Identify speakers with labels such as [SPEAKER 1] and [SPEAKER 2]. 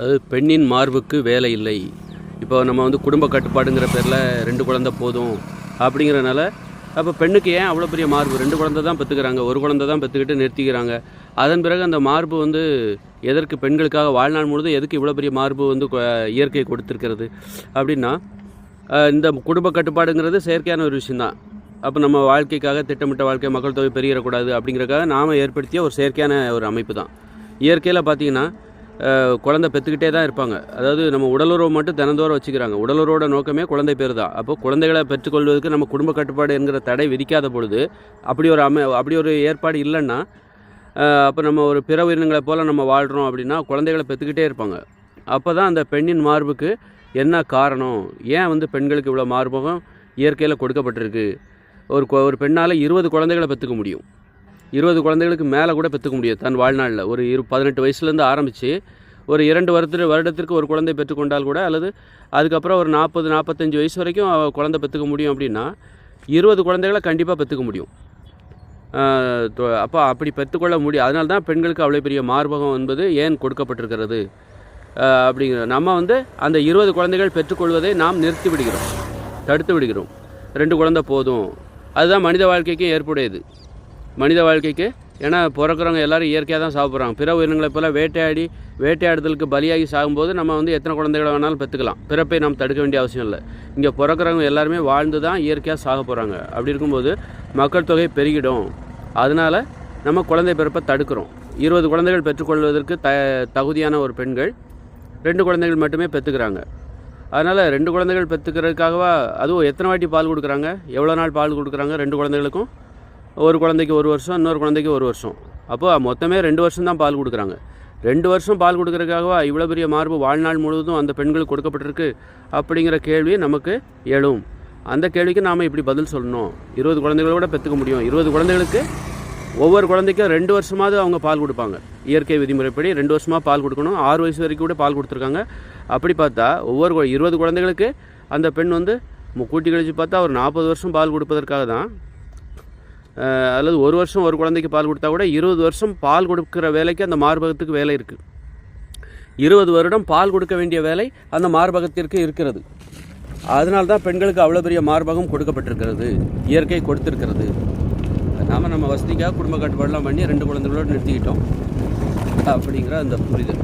[SPEAKER 1] அது பெண்ணின் மார்புக்கு வேலை இல்லை. இப்போ நம்ம வந்து குடும்ப கட்டுப்பாடுங்கிற பேரில் ரெண்டு குழந்தை போதும் அப்படிங்கிறனால அப்போ பெண்ணுக்கு ஏன் அவ்வளோ பெரிய மார்பு? ரெண்டு குழந்தை தான் பெற்றுக்கிறாங்க ஒரு குழந்தை தான் பெற்றுக்கிட்டு நிறுத்திக்கிறாங்க. அதன் பிறகு அந்த மார்பு வந்து எதற்கு பெண்களுக்காக வாழ்நாள் முழுதும் எதுக்கு இவ்வளோ பெரிய மார்பு வந்து இயற்கை கொடுத்துருக்கிறது? அப்படின்னா இந்த குடும்ப கட்டுப்பாடுங்கிறது செயற்கையான ஒரு விஷயந்தான் அப்போ நம்ம வாழ்க்கைக்காக திட்டமிட்ட வாழ்க்கை மக்கள் தொகை பெருகிடக்கூடாது அப்படிங்கிறக்காக நாம் ஏற்படுத்திய ஒரு செயற்கையான ஒரு அமைப்பு தான் இயற்கையில் பார்த்தீங்கன்னா குழந்தை பெற்றுக்கிட்டே தான் இருப்பாங்க. அதாவது நம்ம உடலுறவு மட்டும் தினந்தோறும் வச்சுக்கிறாங்க. உடலுறவோட நோக்கமே குழந்தை பேர் தான். அப்போ குழந்தைகளை பெற்றுக்கொள்வதற்கு நம்ம குடும்ப கட்டுப்பாடு என்கிற தடை விதிக்காத பொழுது அப்படி ஒரு அமை அப்படி ஒரு ஏற்பாடு இல்லைன்னா அப்போ நம்ம ஒரு பிற உயிரினங்களை போல் நம்ம வாழ்கிறோம் அப்படின்னா குழந்தைகளை பெற்றுக்கிட்டே இருப்பாங்க. அப்போ தான் அந்த பெண்ணின் மார்புக்கு என்ன காரணம்? ஏன் வந்து பெண்களுக்கு இவ்வளோ மார்பகம் இயற்கையில் கொடுக்கப்பட்டிருக்கு? ஒரு ஒரு பெண்ணால் இருபது குழந்தைகளை பெற்றுக்க முடியும். இருபது குழந்தைகளுக்கு மேலே கூட பெற்றுக்க முடியும் தன் வாழ்நாளில். ஒரு இரு பதினெட்டு வயசுலேருந்து ஆரம்பித்து ஒரு இரண்டு வருடத்து வருடத்திற்கு ஒரு குழந்தை பெற்றுக்கொண்டால் கூட அல்லது அதுக்கப்புறம் ஒரு நாற்பது நாற்பத்தஞ்சு வயசு வரைக்கும் குழந்தை பெற்றுக்க முடியும் அப்படின்னா இருபது குழந்தைகளை கண்டிப்பாக பெற்றுக்க முடியும். அப்போ அப்படி பெற்றுக்கொள்ள முடியும். அதனால தான் பெண்களுக்கு அவ்வளோ பெரிய மார்பகம் என்பது ஏன் கொடுக்கப்பட்டிருக்கிறது? அப்படிங்கிற நம்ம வந்து அந்த இருபது குழந்தைகள் பெற்றுக்கொள்வதை நாம் நிறுத்தி விடுகிறோம். தடுத்து விடுகிறோம். ரெண்டு குழந்தை போதும். அதுதான் மனித வாழ்க்கைக்கு ஏற்புடையது. மனித வாழ்க்கைக்கு. ஏன்னா பிறக்கிறவங்க எல்லோரும் இயற்கையாக தான் சாப்பிட்றாங்க. பிற உயிரினங்களை போல் வேட்டையாடி வேட்டையாடுதலுக்கு பலியாகி சாகும்போது நம்ம வந்து எத்தனை குழந்தைகளை வேணாலும் பெற்றுக்கலாம் பிறப்பை நாம் தடுக்க வேண்டிய அவசியம் இல்லை. இங்கே பிறக்கிறவங்க எல்லாருமே வாழ்ந்து தான் இயற்கையாக சாக போகிறாங்க அப்படி இருக்கும்போது மக்கள் தொகை பெருகிடும். அதனால் நம்ம குழந்தை பிறப்பை தடுக்கிறோம். இருபது குழந்தைகள் பெற்றுக்கொள்வதற்கு த தகுதியான ஒரு பெண்கள் ரெண்டு குழந்தைகள் மட்டுமே பெற்றுக்கிறாங்க அதனால் ரெண்டு குழந்தைகள் பெற்றுக்கிறதுக்காகவா அதுவும் எத்தனை வாட்டி பால் கொடுக்குறாங்க? எவ்வளோ நாள் பால் கொடுக்குறாங்க ரெண்டு குழந்தைகளுக்கும்? ஒரு குழந்தைக்கு ஒரு வருஷம் இன்னொரு குழந்தைக்கு ஒரு வருஷம். அப்போ மொத்தமே ரெண்டு வருஷம் தான் பால் கொடுக்குறாங்க. ரெண்டு வருஷம் பால் கொடுக்குறதுக்காகவா இவ்வளோ பெரிய மார்பு வாழ்நாள் முழுவதும் அந்த பெண்களுக்கு கொடுக்கப்பட்டிருக்கு அப்படிங்கிற கேள்வி நமக்கு எழும். அந்த கேள்விக்கு நாம் இப்படி பதில் சொல்லணும். இருபது குழந்தைகளோட பெற்றுக்க முடியும். இருபது குழந்தைகளுக்கு ஒவ்வொரு குழந்தைக்கும் ரெண்டு வருஷமாவது அவங்க பால் கொடுப்பாங்க. இயற்கை விதிமுறைப்படி ரெண்டு வருஷமாக பால் கொடுக்கணும். ஆறு வயசு வரைக்கும் கூட பால் கொடுத்துருக்காங்க. அப்படி பார்த்தா ஒவ்வொரு இருபது குழந்தைகளுக்கு அந்த பெண் வந்து கூட்டி கழிச்சு பார்த்தா ஒரு நாற்பது வருஷம் பால் கொடுப்பதற்காக தான் அல்லது ஒரு வருஷம் ஒரு குழந்தைக்கு பால் கொடுத்தா கூட இருபது வருஷம் பால் கொடுக்குற வேலைக்கு அந்த மார்பகத்துக்கு வேலை இருக்குது இருபது வருடம் பால் கொடுக்க வேண்டிய வேலை அந்த மார்பகத்திற்கு இருக்கிறது. அதனால தான் பெண்களுக்கு அவ்வளோ பெரிய மார்பகம் கொடுக்கப்பட்டிருக்கிறது. இயற்கை கொடுத்திருக்கிறது. நாம் நம்ம வசதிக்காக குடும்ப கட்டுப்பாடெலாம் பண்ணி ரெண்டு குழந்தைகளோடு நிறுத்திக்கிட்டோம். அப்படிங்கிற அந்த புரிதல்.